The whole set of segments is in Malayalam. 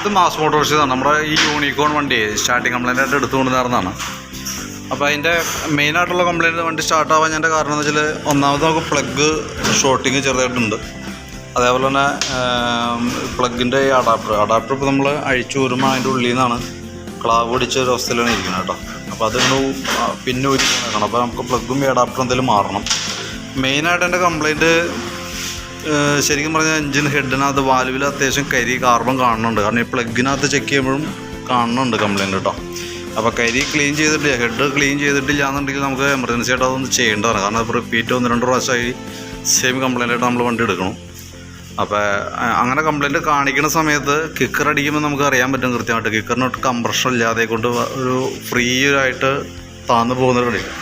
ഇത് മാസ് മോട്ടോഴ്സിതാണ് നമ്മുടെ ഈ യൂണിക്കോൺ വണ്ടി സ്റ്റാർട്ടിങ് കംപ്ലൈന്റ് ആയിട്ട് എടുത്തുകൊണ്ട് നടന്നതാണ്. അപ്പോൾ അതിന്റെ മെയിനായിട്ടുള്ള കംപ്ലൈന്റ് വണ്ടി സ്റ്റാർട്ട് ആവാൻ എന്റെ കാരണം എന്ന് വെച്ചാൽ ഒന്നാമത് നമുക്ക് പ്ലഗ് ഷോർട്ടിങ് ചെറുതായിട്ടുണ്ട്. അതേപോലെ തന്നെ പ്ലഗിന്റെ ഈ അഡാപ്റ്റർ അഡാപ്റ്റർ ഇപ്പോൾ നമ്മൾ അഴിച്ചു വരുമ്പോൾ അതിന്റെ ഉള്ളിൽ നിന്നാണ് ക്ലാവ് പിടിച്ച ഒരു അവസ്ഥയിലാണ് ഇരിക്കുന്നത് കേട്ടോ. അപ്പോൾ അതിന് പിന്നെ ഒരു അപ്പോൾ നമുക്ക് പ്ലഗും ഈ അഡാപ്റ്ററും എന്തെങ്കിലും മാറണം. മെയിനായിട്ട് എന്റെ കംപ്ലൈന്റ് ശരിക്കും പറഞ്ഞാൽ എഞ്ചിൻ ഹെഡിനകത്ത് വാൽവിൽ അത്യാവശ്യം കരി കാർബൺ കാണുന്നുണ്ട്. കാരണം ഈ പ്ലഗിനകത്ത് ചെക്ക് ചെയ്യുമ്പോഴും കാണുന്നുണ്ട് കംപ്ലൈന്റ് കേട്ടോ. അപ്പോൾ കരി ക്ലീൻ ചെയ്തിട്ടില്ല ഹെഡ് ക്ലീൻ ചെയ്തിട്ടില്ല എന്നുണ്ടെങ്കിൽ നമുക്ക് എമർജൻസി ആയിട്ട് അതൊന്ന് ചെയ്യേണ്ടതാണ്. കാരണം ഇപ്പോൾ റിപ്പീറ്റ് ഒന്ന് രണ്ട് പ്രാവശ്യമായി സെയിം കംപ്ലൈന്റ് നമ്മൾ വണ്ടി എടുക്കണം. അപ്പോൾ അങ്ങനെ കംപ്ലൈന്റ് കാണിക്കുന്ന സമയത്ത് കിക്കർ അടിക്കുമ്പോൾ നമുക്ക് അറിയാൻ പറ്റും കൃത്യമായിട്ട്. കിക്കറിനൊട്ട് കംപ്രഷൻ ഇല്ലാതെ കൊണ്ട് ഒരു ഫ്രീ ആയിട്ട് താന്നു പോകുന്നവരുണ്ട്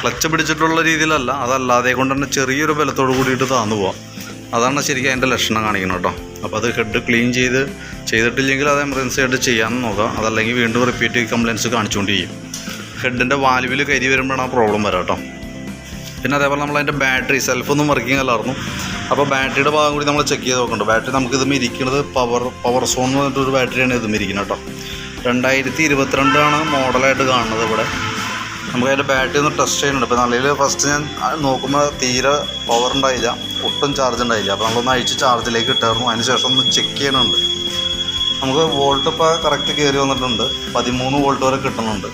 ക്ലച്ച് പിടിച്ചിട്ടുള്ള രീതിയിലല്ല അതല്ലാതെ കൊണ്ട് തന്നെ ചെറിയൊരു ബലത്തോട് കൂടിയിട്ട് താന്നു പോവാം. അതാണ് ശരിക്കും അതിന്റെ ലക്ഷണം കാണിക്കുന്നത് കേട്ടോ. അപ്പോൾ അത് ഹെഡ് ക്ലീൻ ചെയ്ത് ചെയ്തിട്ടില്ലെങ്കിൽ അത് എമർജൻസി ആയിട്ട് ചെയ്യാമെന്ന് നോക്കാം. അതല്ലെങ്കിൽ വീണ്ടും റിപ്പീറ്റ് കംപ്ലയിൻസ് കാണിച്ചുകൊണ്ട് ചെയ്യും ഹെഡിന്റെ വാൽവിൽ കരി വരുമ്പോഴാണ് ആ പ്രോബ്ലം വരാം കേട്ടോ. പിന്നെ അതേപോലെ നമ്മൾ അതിന്റെ ബാറ്ററി സെൽഫൊന്നും വർക്കിംഗ് അല്ലായിരുന്നു. അപ്പോൾ ബാറ്ററിയുടെ ഭാഗം കൂടി നമ്മൾ ചെക്ക് ചെയ്ത് നോക്കുന്നുണ്ട് ബാറ്ററി നമുക്ക് ഇതും ഇരിക്കുന്നത് പവർ പവർ സോൺ എന്ന് പറഞ്ഞിട്ടൊരു ബാറ്ററിയാണ് ഇതും ഇരിക്കുന്നത് കേട്ടോ. രണ്ടായിരത്തി ഇരുപത്തിരണ്ടാണ് മോഡലായിട്ട് കാണുന്നത് ഇവിടെ. നമുക്ക് അതിന്റെ ബാറ്ററി ഒന്ന് ടെസ്റ്റ് ചെയ്യുന്നുണ്ട്. അപ്പോൾ നല്ല ഫസ്റ്റ് ഞാൻ നോക്കുമ്പോൾ തീരെ പവർ ഉണ്ടായില്ല. ഒട്ടും ചാർജ് ഉണ്ടായില്ല. അപ്പോൾ നമ്മളൊന്ന് അഴിച്ച് ചാർജിലേക്ക് ഇട്ടായിരുന്നു. അതിന് ശേഷം ഒന്ന് ചെക്ക് ചെയ്യണുണ്ട്. നമുക്ക് വോൾട്ട് ഇപ്പോൾ കറക്റ്റ് കയറി വന്നിട്ടുണ്ട്. പതിമൂന്ന് വോൾട്ട് വരെ കിട്ടുന്നുണ്ട്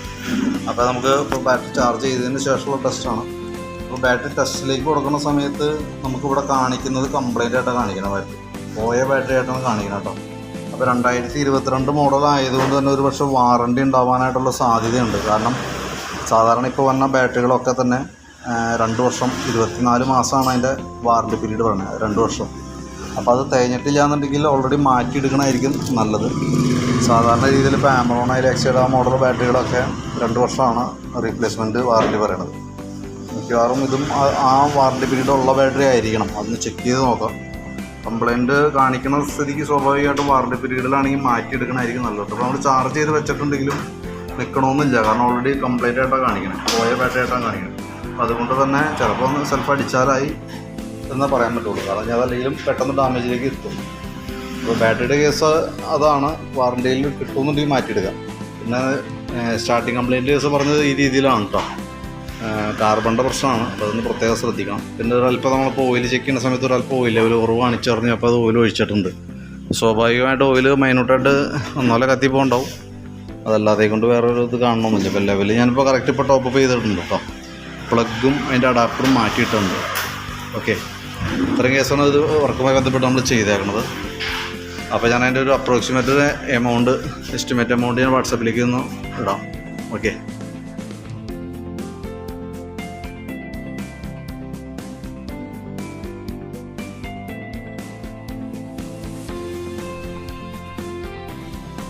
അപ്പോൾ നമുക്ക് ഇപ്പോൾ ബാറ്ററി ചാർജ് ചെയ്തതിന് ശേഷമുള്ള ടെസ്റ്റാണ് അപ്പോൾ ബാറ്ററി ടെസ്റ്റിലേക്ക് കൊടുക്കുന്ന സമയത്ത് നമുക്കിവിടെ കാണിക്കുന്നത് കംപ്ലൈന്റ് ആയിട്ടാണ് കാണിക്കണം ബാറ്ററി പോയ ബാറ്ററി ആയിട്ടാണ് കാണിക്കണം കേട്ടോ. അപ്പോൾ രണ്ടായിരത്തി ഇരുപത്തിരണ്ട് മോഡൽ ആയതുകൊണ്ട് തന്നെ ഒരു പക്ഷേ വാറണ്ടി ഉണ്ടാവാനായിട്ടുള്ള സാധ്യതയുണ്ട്. കാരണം സാധാരണ ഇപ്പോൾ വന്ന ബാറ്ററികളൊക്കെ തന്നെ രണ്ട് വർഷം ഇരുപത്തിനാല് മാസമാണ് അതിന്റെ വാറണ്ടി പീരീഡ് പറയുന്നത് രണ്ട് വർഷം. അപ്പോൾ അത് തേഞ്ഞിട്ടില്ല എന്നുണ്ടെങ്കിൽ ഓൾറെഡി മാറ്റിയെടുക്കണമായിരിക്കും നല്ലത്. സാധാരണ രീതിയിൽ ഇപ്പോൾ ആമറോൺ എക്സൈഡ് ആ മോഡൽ ബാറ്ററികളൊക്കെ രണ്ട് വർഷമാണ് റീപ്ലേസ്മെന്റ് വാറണ്ടി പറയണത്. മിക്കവാറും ഇതും ആ വാറണ്ടി പീരീഡ് ഉള്ള ബാറ്ററി ആയിരിക്കണം. അതൊന്ന് ചെക്ക് ചെയ്ത് നോക്കാം. കംപ്ലൈന്റ് കാണിക്കുന്ന സ്ഥിതിക്ക് സ്വാഭാവികമായിട്ടും വാറണ്ടി പീരീഡിലാണെങ്കിൽ മാറ്റിയെടുക്കണമായിരിക്കും നല്ലത്. അപ്പോൾ നമ്മൾ ചാർജ് ചെയ്ത് വെച്ചിട്ടുണ്ടെങ്കിലും നിൽക്കണമെന്നില്ല കാരണം ഓൾറെഡി കംപ്ലൈന്റ് ആയിട്ടാണ് കാണിക്കണം. പോയ ബാറ്ററി ആയിട്ടാണ് കാണിക്കണം. അപ്പോൾ അതുകൊണ്ട് തന്നെ ചിലപ്പോൾ ഒന്ന് സെൽഫ് അടിച്ചാലായി എന്നേ പറയാൻ പറ്റുള്ളൂ. കാരണം ഞാൻ അതല്ലെങ്കിലും പെട്ടെന്ന് ഡാമേജിലേക്ക് എത്തും. അപ്പോൾ ബാറ്ററിയുടെ കേസ് അതാണ്. വാറണ്ടിയിൽ കിട്ടുമെന്നുണ്ടെങ്കിൽ മാറ്റിയെടുക്കാം പിന്നെ സ്റ്റാർട്ടിങ് കംപ്ലൈന്റ് കേസ് പറഞ്ഞത് ഈ രീതിയിലാണ് കേട്ടോ കാർബണിന്റെ പ്രശ്നമാണ്. അതൊന്ന് പ്രത്യേകം ശ്രദ്ധിക്കണം. പിന്നെ ഒരല്പം നമ്മളിപ്പോൾ ഓയിൽ ചെക്ക് ചെയ്യുന്ന സമയത്ത് ഒരല്പം ഓയിൽ ലെവൽ കുറവ് കാണിച്ചറിഞ്ഞ് അപ്പോൾ അത് ഓയിൽ ഒഴിച്ചിട്ടുണ്ട്. സ്വാഭാവികമായിട്ട് ഓയിൽ മൈനൂട്ടായിട്ട് ഒന്നോലെ കത്തിപ്പോണ്ടാവും അതല്ലാതെ കൊണ്ട് വേറെ ഒരു ഇത് കാണണമെന്നില്ല ഇപ്പോൾ ലെവൽ ഞാനിപ്പോൾ കറക്റ്റ് ഇപ്പോൾ ടോപ്പ് ചെയ്തിട്ടുണ്ട് കേട്ടോ പ്ലഗും അതിന്റെ അഡാപ്റ്ററും മാറ്റിയിട്ടുണ്ട്. ഓക്കെ ഇത്രയും കേസാണ് ഇത് വർക്കുമായി ബന്ധപ്പെട്ട് നമ്മൾ ചെയ്തേക്കുന്നത് അപ്പോൾ ഞാൻ അതിന്റെ ഒരു അപ്രോക്സിമേറ്റ് എമൗണ്ട് എസ്റ്റിമേറ്റ് എമൗണ്ട് ഞാൻ വാട്സപ്പിലേക്ക് ഒന്ന് ഇടാം. ഓക്കെ